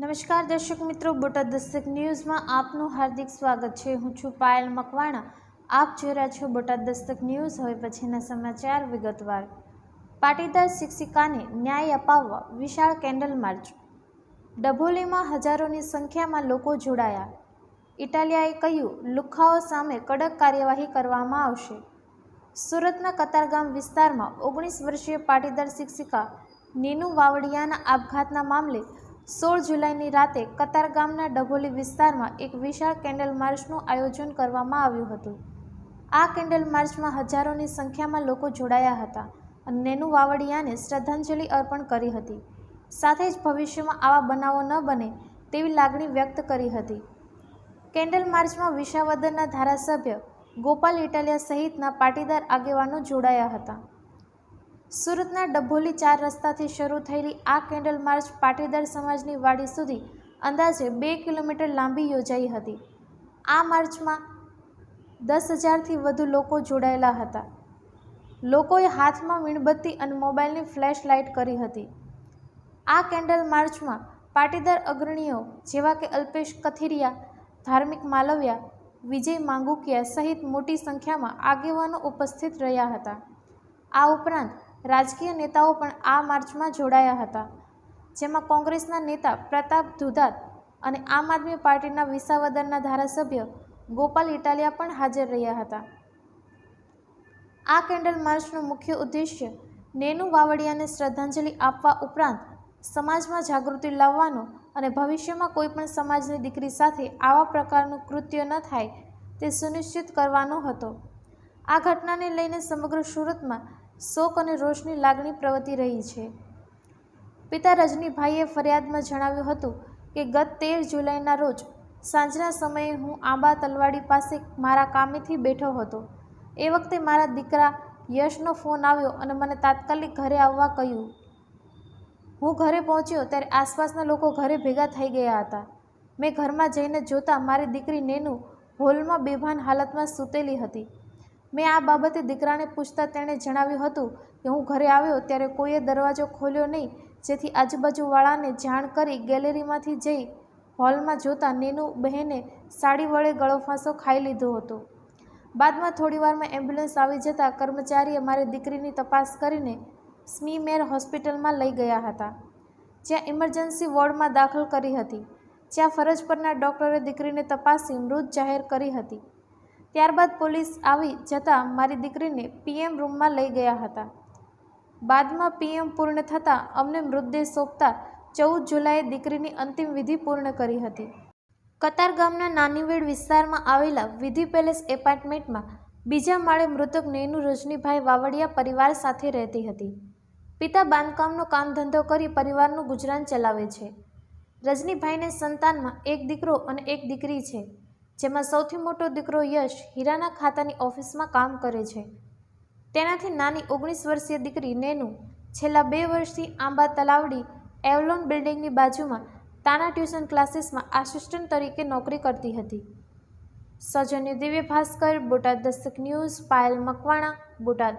નમસ્કાર દર્શક મિત્રો, બોટાદ દસ્તક ન્યૂઝમાં આપનું હાર્દિક સ્વાગત છે. હું છું પાયલ મકવાણા. આપ જોઈ રહ્યા છો બોટાદ દસ્તક ન્યૂઝ. હવે પછીના સમાચાર વિગતવાર. પાટીદાર શિક્ષિકાને ન્યાય અપાવવા વિશાળ કેન્ડલ માર્ચ. ડભોલીમાં હજારોની સંખ્યામાં લોકો જોડાયા. ઇટાલિયાએ કહ્યું, લુખાઓ સામે કડક કાર્યવાહી કરવામાં આવશે. સુરતના કતારગામ વિસ્તારમાં ઓગણીસ વર્ષીય પાટીદાર શિક્ષિકા નીનુ વાવડિયાના આપઘાતના મામલે સોળ જુલાઈની રાતે કતાર ગામના ડભોલી વિસ્તારમાં એક વિશાળ કેન્ડલ માર્ચનું આયોજન કરવામાં આવ્યું હતું. આ કેન્ડલ માર્ચમાં હજારોની સંખ્યામાં લોકો જોડાયા હતા અને નેનુ વાવડિયાને શ્રદ્ધાંજલિ અર્પણ કરી હતી. સાથે જ ભવિષ્યમાં આવા બનાવો ન બને તેવી લાગણી વ્યક્ત કરી હતી. કેન્ડલ માર્ચમાં વિશાવદરના ધારાસભ્ય ગોપાલ ઇટાલિયા સહિતના પાટીદાર આગેવાનો જોડાયા હતા. સુરતના ડભોલી ચાર રસ્તાથી શરૂ થયેલી આ કેન્ડલ માર્ચ પાટીદાર સમાજની વાડી સુધી અંદાજે બે કિલોમીટર લાંબી યોજાઈ હતી. આ માર્ચમાં દસ હજારથી વધુ લોકો જોડાયેલા હતા. લોકોએ હાથમાં મીણબત્તી અને મોબાઈલની ફ્લેશ લાઇટ કરી હતી. આ કેન્ડલ માર્ચમાં પાટીદાર અગ્રણીઓ જેવા કે અલ્પેશ કથિરિયા, ધાર્મિક માલવ્યા, વિજય માંગુકિયા સહિત મોટી સંખ્યામાં આગેવાનો ઉપસ્થિત રહ્યા હતા. આ ઉપરાંત રાજકીય નેતાઓ પણ આ માર્ચમાં જોડાયા હતા, જેમાં કોંગ્રેસના નેતા પ્રતાપ ધુધાત અને આમ આદમી પાર્ટીના વિસાવદરના ધારાસભ્ય ગોપાલ ઇટાલિયા પણ હાજર રહ્યા હતા. આ કેન્ડલ માર્ચનો મુખ્ય ઉદ્દેશ્ય નેનુ વાવડિયાને શ્રદ્ધાંજલિ આપવા ઉપરાંત સમાજમાં જાગૃતિ લાવવાનો અને ભવિષ્યમાં કોઈપણ સમાજની દીકરી સાથે આવા પ્રકારનું કૃત્ય ન થાય તે સુનિશ્ચિત કરવાનો હતો. આ ઘટનાને લઈને સમગ્ર સુરતમાં શોક અને રોષની લાગણી પ્રવર્તી રહી છે. પિતા રજનીભાઈએ ફરિયાદમાં જણાવ્યું હતું કે, ગત તેર જુલાઈના રોજ સાંજના સમયે હું આંબા તલવાડી પાસે મારા કામેથી બેઠો હતો. એ વખતે મારા દીકરા યશનો ફોન આવ્યો અને મને તાત્કાલિક ઘરે આવવા કહ્યું. હું ઘરે પહોંચ્યો ત્યારે આસપાસના લોકો ઘરે ભેગા થઈ ગયા હતા. મેં ઘરમાં જઈને જોતાં મારી દીકરી નેનુ હોલમાં બેભાન હાલતમાં સૂતેલી હતી. મેં આ બાબતે દીકરાને પૂછતા તેણે જણાવ્યું હતું કે હું ઘરે આવ્યો ત્યારે કોઈએ દરવાજો ખોલ્યો નહીં, જેથી આજુબાજુવાળાને જાણ કરી ગેલેરીમાંથી જઈ હોલમાં જોતાં નેનુ બહેને સાડી વડે ગળોફાંસો ખાઈ લીધો હતો. બાદમાં થોડીવારમાં એમ્બ્યુલન્સ આવી જતાં કર્મચારીએ મારી દીકરીની તપાસ કરીને સ્મીમેર હોસ્પિટલમાં લઈ ગયા હતા, જ્યાં ઇમરજન્સી વોર્ડમાં દાખલ કરી હતી, જ્યાં ફરજ પરના ડૉક્ટરે દીકરીને તપાસી મૃત જાહેર કરી હતી. ત્યારબાદ પોલીસ આવી જતાં મારી દીકરીને પીએમ રૂમમાં લઈ ગયા હતા. બાદમાં પીએમ પૂર્ણ થતાં અમને મૃતદેહ સોંપતા ચૌદ જુલાઈએ દીકરીની અંતિમ વિધિ પૂર્ણ કરી હતી. કતાર ગામના નાનીવેડ વિસ્તારમાં આવેલા વિધિ પેલેસ એપાર્ટમેન્ટમાં બીજા માળે મૃતક નેનુ રજનીભાઈ વાવડિયા પરિવાર સાથે રહેતી હતી. પિતા બાંધકામનો કામ ધંધો કરી પરિવારનું ગુજરાન ચલાવે છે. રજનીભાઈને સંતાનમાં એક દીકરો અને એક દીકરી છે. જેમાં સૌથી મોટો દીકરો યશ હીરાના ખાતાની ઓફિસમાં કામ કરે છે. તેનાથી નાની ઓગણીસ વર્ષીય દીકરી નેનુ છેલ્લા બે વર્ષથી આંબા તલાવડી એવલોન બિલ્ડિંગની બાજુમાં તાના ટ્યુશન ક્લાસીસમાં આસિસ્ટન્ટ તરીકે નોકરી કરતી હતી. સૌજન્ય દિવ્ય ભાસ્કર, બોટાદ દસ્તક ન્યૂઝ, પાયલ મકવાણા, બોટાદ.